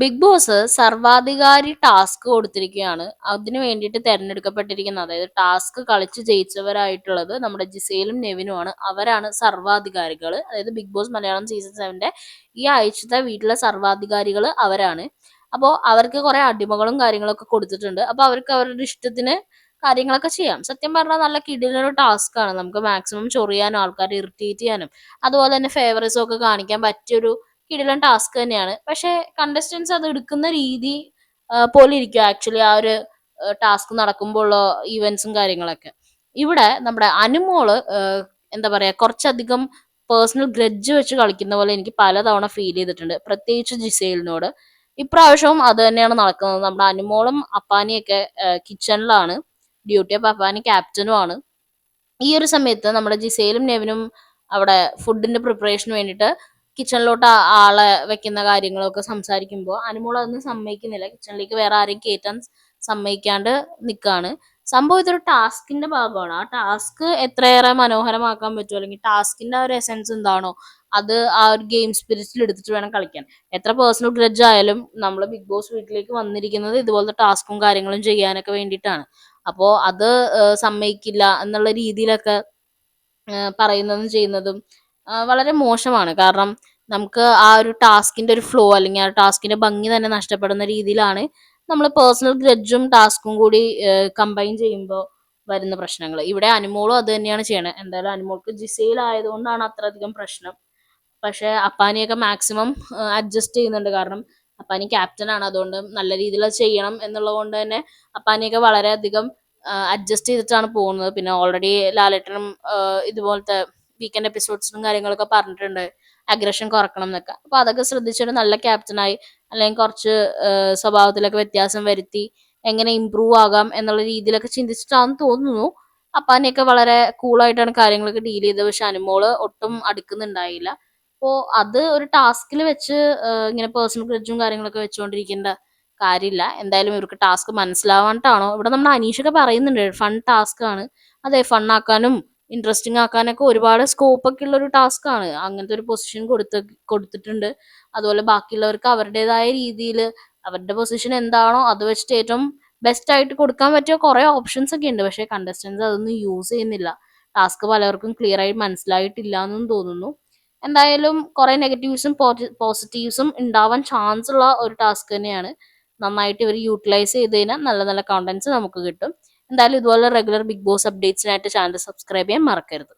Big boss സർവാധികാരി task കൊടുത്തിരിക്കുകയാണ്. അതിനു വേണ്ടിയിട്ട് തെരഞ്ഞെടുക്കപ്പെട്ടിരിക്കുന്നത്. അതായത് ടാസ്ക് കളിച്ച് ജയിച്ചവരായിട്ടുള്ളത് നമ്മുടെ ജിസയിലും നെവിനുമാണ് അവരാണ് സർവാധികാരികൾ അതായത് ബിഗ് ബോസ് മലയാളം സീസൺ സെവന്റെ ഈ ആഴ്ചത്തെ വീട്ടിലെ സർവാധികാരികൾ അവരാണ്. അപ്പോൾ അവർക്ക് കുറെ അടിമകളും കാര്യങ്ങളൊക്കെ കൊടുത്തിട്ടുണ്ട്. അപ്പോൾ അവർക്ക് അവരുടെ ഇഷ്ടത്തിന് കാര്യങ്ങളൊക്കെ ചെയ്യാം. സത്യം പറഞ്ഞാൽ നല്ല കിടിലൊരു ടാസ്ക് ആണ്. നമുക്ക് മാക്സിമം ചൊറിയാനും ആൾക്കാരെ ഇറിറ്റേറ്റ് ചെയ്യാനും അതുപോലെ തന്നെ ഫേവറേഴ്സും ഒക്കെ കാണിക്കാൻ പറ്റിയൊരു കിടിലൻ ടാസ്ക് തന്നെയാണ്. പക്ഷെ കണ്ടസ്റ്റൻസ് അത് എടുക്കുന്ന രീതി പോലെ ഇരിക്കും ആക്ച്വലി ആ ഒരു ടാസ്ക് നടക്കുമ്പോൾ ഉള്ള ഈവൻസും കാര്യങ്ങളൊക്കെ. ഇവിടെ നമ്മുടെ അനുമോൾ എന്താ പറയാ കുറച്ചധികം പേഴ്സണൽ ഗ്രഡ്ജ് വെച്ച് കളിക്കുന്ന പോലെ എനിക്ക് പലതവണ ഫീൽ ചെയ്തിട്ടുണ്ട്. പ്രത്യേകിച്ച് ജിസേലിനോട്. ഇപ്രാവശ്യവും അത് തന്നെയാണ് നടക്കുന്നത്. നമ്മുടെ അനുമോളും അപ്പാനിയൊക്കെ കിച്ചണിലാണ് ഡ്യൂട്ടി അപ്പൊ അപ്പാനി ക്യാപ്റ്റനും ആണ് ഈ ഒരു സമയത്ത് നമ്മുടെ ജിസേലും നെവിനും അവിടെ ഫുഡിന്റെ പ്രിപ്പറേഷന് വേണ്ടിയിട്ട് കിച്ചണിലോട്ട് ആളെ വെക്കുന്ന കാര്യങ്ങളൊക്കെ സംസാരിക്കുമ്പോൾ അനുമോൾ അതൊന്നും സമ്മതിക്കുന്നില്ല. കിച്ചണിലേക്ക് വേറെ ആരെയും കയറ്റാൻ സമ്മതിക്കാണ്ട് നിൽക്കുകയാണ് സംഭവം ഇതൊരു ടാസ്കിന്റെ ഭാഗമാണ്. ആ ടാസ്ക് എത്രയേറെ മനോഹരമാക്കാൻ പറ്റുമോ അല്ലെങ്കിൽ ടാസ്കിന്റെ ആ ഒരു എസെൻസ് എന്താണോ? അത് ആ ഒരു ഗെയിം സ്പിരിറ്റിൽ എടുത്തിട്ട് വേണം കളിക്കാൻ. എത്ര പേഴ്സണൽ ഗ്രഡ്ജ് ആയാലും നമ്മൾ ബിഗ് ബോസ് വീട്ടിലേക്ക് വന്നിരിക്കുന്നത് ഇതുപോലത്തെ ടാസ്കും കാര്യങ്ങളും ചെയ്യാനൊക്കെ വേണ്ടിയിട്ടാണ്. അപ്പോൾ അത് സമ്മതിക്കില്ല എന്നുള്ള രീതിയിലൊക്കെ പറയുന്നതും ചെയ്യുന്നതും വളരെ മോശമാണ്. കാരണം നമുക്ക് ആ ഒരു ടാസ്കിന്റെ ഒരു ഫ്ലോ അല്ലെങ്കിൽ ആ ടാസ്കിന്റെ ഭംഗി തന്നെ നഷ്ടപ്പെടുന്ന രീതിയിലാണ് നമ്മൾ പേഴ്സണൽ ഗ്രഡ്ജും ടാസ്കും കൂടി കമ്പൈൻ ചെയ്യുമ്പോൾ വരുന്ന പ്രശ്നങ്ങൾ. ഇവിടെ അനുമോളും അത് തന്നെയാണ് ചെയ്യണത് എന്തായാലും അനുമോൾക്ക് ജിസയിൽ ആയതുകൊണ്ടാണ് അത്രയധികം പ്രശ്നം. പക്ഷെ അപ്പാനിയൊക്കെ മാക്സിമം അഡ്ജസ്റ്റ് ചെയ്യുന്നുണ്ട്. കാരണം അപ്പാനി ക്യാപ്റ്റൻ ആണ്. അതുകൊണ്ട് നല്ല രീതിയിൽ ചെയ്യണം എന്നുള്ളത് കൊണ്ട് തന്നെ അപ്പാനിയൊക്കെ വളരെയധികം അഡ്ജസ്റ്റ് ചെയ്തിട്ടാണ് പോകുന്നത്. പിന്നെ ഓൾറെഡി ലാലേട്ടനും ഇതുപോലത്തെ വീക്കെൻഡ് എപ്പിസോഡ്സിനും കാര്യങ്ങളൊക്കെ പറഞ്ഞിട്ടുണ്ട്. അഗ്രഷൻ കുറക്കണം എന്നൊക്കെ. അപ്പൊ അതൊക്കെ ശ്രദ്ധിച്ചൊരു നല്ല ക്യാപ്റ്റനായി അല്ലെങ്കിൽ കുറച്ച് സ്വഭാവത്തിലൊക്കെ വ്യത്യാസം വരുത്തി എങ്ങനെ ഇമ്പ്രൂവ് ആകാം എന്നുള്ള രീതിയിലൊക്കെ ചിന്തിച്ചിട്ടാണെന്ന് തോന്നുന്നു. അപ്പാനെയൊക്കെ വളരെ കൂളായിട്ടാണ് കാര്യങ്ങളൊക്കെ ഡീൽ ചെയ്തത്. പക്ഷെ അനുമോൾ ഒട്ടും അടുക്കുന്നുണ്ടായില്ല. അപ്പോൾ അത് ഒരു ടാസ്കിൽ വെച്ച് ഇങ്ങനെ പേഴ്സണൽ ഗ്രഡ്ജും കാര്യങ്ങളൊക്കെ വെച്ചുകൊണ്ടിരിക്കേണ്ട കാര്യമില്ല. എന്തായാലും ഇവർക്ക് ടാസ്ക് മനസ്സിലാവാണ്ടാണോ? ഇവിടെ നമ്മുടെ അനീഷൊക്കെ പറയുന്നുണ്ട് ഫൺ ടാസ്ക് ആണ്. അതെ ഫണ്ണാക്കാനും ഇൻട്രസ്റ്റിംഗ് ആക്കാനൊക്കെ ഒരുപാട് സ്കോപ്പ് ഒക്കെ ഉള്ള ഒരു ടാസ്ക് ആണ്. അങ്ങനത്തെ ഒരു പൊസിഷൻ കൊടുത്ത് കൊടുത്തിട്ടുണ്ട്. അതുപോലെ ബാക്കിയുള്ളവർക്ക് അവരുടേതായ രീതിയിൽ അവരുടെ പൊസിഷൻ എന്താണോ അത് വെച്ചിട്ട് ഏറ്റവും ബെസ്റ്റ് ആയിട്ട് കൊടുക്കാൻ പറ്റിയ കുറെ ഓപ്ഷൻസ് ഒക്കെ ഉണ്ട്. പക്ഷേ കണ്ടസ്റ്റൻസ് അതൊന്നും യൂസ് ചെയ്യുന്നില്ല. ടാസ്ക് പലർക്കും ക്ലിയർ ആയി മനസ്സിലായിട്ടില്ല എന്നും തോന്നുന്നു. എന്തായാലും കുറെ നെഗറ്റീവ്സും പോസിറ്റീവ്സും ഉണ്ടാവാൻ ചാൻസ് ഉള്ള ഒരു ടാസ്ക് തന്നെയാണ്. നന്നായിട്ട് ഇവർ യൂട്ടിലൈസ് ചെയ്ത് കഴിഞ്ഞാൽ നല്ല നല്ല കണ്ടന്റ്സ് നമുക്ക് കിട്ടും. എന്തായാലും ഇതുപോലെ റെഗുലർ ബിഗ് ബോസ് അപ്ഡേറ്റ്സിനായിട്ട് ചാനൽ സബ്സ്ക്രൈബ് ചെയ്യാൻ മറക്കരുത്.